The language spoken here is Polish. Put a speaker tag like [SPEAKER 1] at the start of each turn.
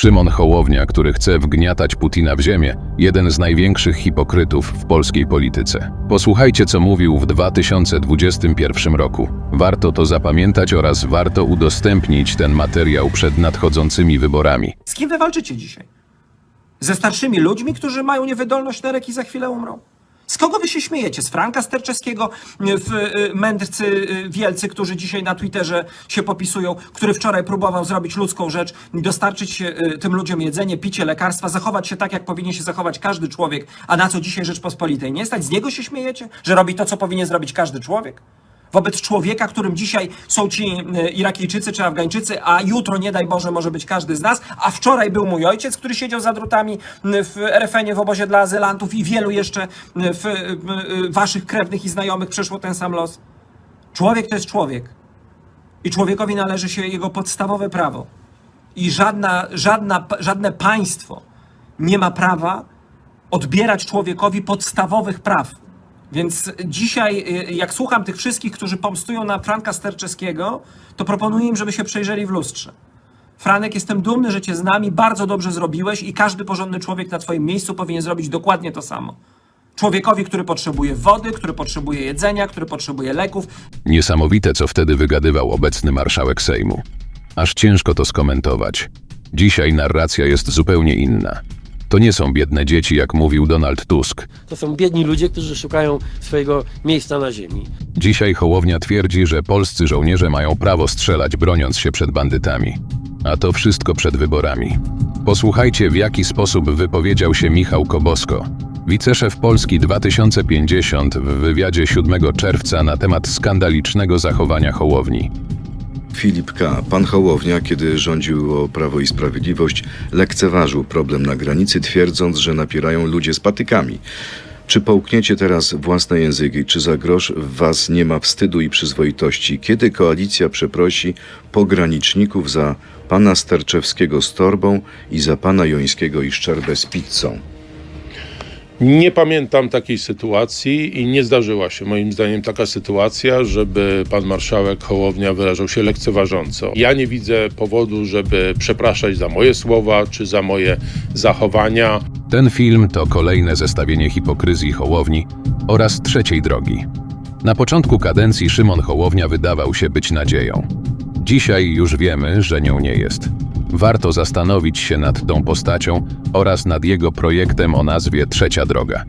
[SPEAKER 1] Szymon Hołownia, który chce wgniatać Putina w ziemię, jeden z największych hipokrytów w polskiej polityce. Posłuchajcie, co mówił w 2021 roku. Warto to zapamiętać oraz warto udostępnić ten materiał przed nadchodzącymi wyborami.
[SPEAKER 2] Z kim wy walczycie dzisiaj? Ze starszymi ludźmi, którzy mają niewydolność nerek i za chwilę umrą? Z kogo wy się śmiejecie? Z Franka Sterczewskiego, w y, mędrcy y, wielcy, którzy dzisiaj na Twitterze się popisują, który wczoraj próbował zrobić ludzką rzecz, dostarczyć y, tym ludziom jedzenie, picie, lekarstwa, zachować się tak, jak powinien się zachować każdy człowiek, a na co dzisiaj Rzeczpospolitej nie stać? Z niego się śmiejecie? Że robi to, co powinien zrobić każdy człowiek? Wobec człowieka, którym dzisiaj są ci y, Irakijczycy czy Afgańczycy, a jutro, nie daj Boże, może być każdy z nas, a wczoraj był mój ojciec, który siedział za drutami y, w RFN-ie w obozie dla azylantów i wielu jeszcze y, w, waszych krewnych i znajomych przeszło ten sam los. Człowiek to jest człowiek. I człowiekowi należy się jego podstawowe prawo. I żadna, żadna, żadne państwo nie ma prawa odbierać człowiekowi podstawowych praw. Więc dzisiaj, y, jak słucham tych wszystkich, którzy pomstują na Franka Sterczewskiego, to proponuję im, żeby się przejrzeli w lustrze. Franek, jestem dumny, że cię z nami bardzo dobrze zrobiłeś i każdy porządny człowiek na twoim miejscu powinien zrobić dokładnie to samo. Człowiekowi, który potrzebuje wody, który potrzebuje jedzenia, który potrzebuje leków,
[SPEAKER 1] Niesamowite, co wtedy wygadywał obecny marszałek Sejmu. Aż ciężko to skomentować. Dzisiaj narracja jest zupełnie inna. To nie są biedne dzieci, jak mówił Donald Tusk.
[SPEAKER 3] To są biedni ludzie, którzy szukają swojego miejsca na ziemi.
[SPEAKER 1] Dzisiaj Hołownia twierdzi, że polscy żołnierze mają prawo strzelać, broniąc się przed bandytami. A to wszystko przed wyborami. Posłuchajcie, w jaki sposób wypowiedział się Michał Kobosko, wiceszef Polski 2050 w wywiadzie 7 czerwca na temat skandalicznego zachowania Hołowni.
[SPEAKER 4] Filip K. Pan Hołownia, kiedy rządził o Prawo i Sprawiedliwość, lekceważył problem na granicy, twierdząc, że napierają ludzie z patykami. Czy połkniecie teraz własne języki? Czy za grosz w was nie ma wstydu i przyzwoitości? Kiedy koalicja przeprosi pograniczników za pana Sterczewskiego z torbą i za pana Jońskiego i Szczerbę z pizzą?
[SPEAKER 5] Nie pamiętam takiej sytuacji i nie zdarzyła się moim zdaniem taka sytuacja, żeby pan marszałek Hołownia wyrażał się lekceważąco. Ja nie widzę powodu, żeby przepraszać za moje słowa czy za moje zachowania.
[SPEAKER 1] Ten film to kolejne zestawienie hipokryzji Hołowni oraz trzeciej drogi. Na początku kadencji Szymon Hołownia wydawał się być nadzieją. Dzisiaj już wiemy, że nią nie jest. Warto zastanowić się nad tą postacią oraz nad jego projektem o nazwie Trzecia Droga.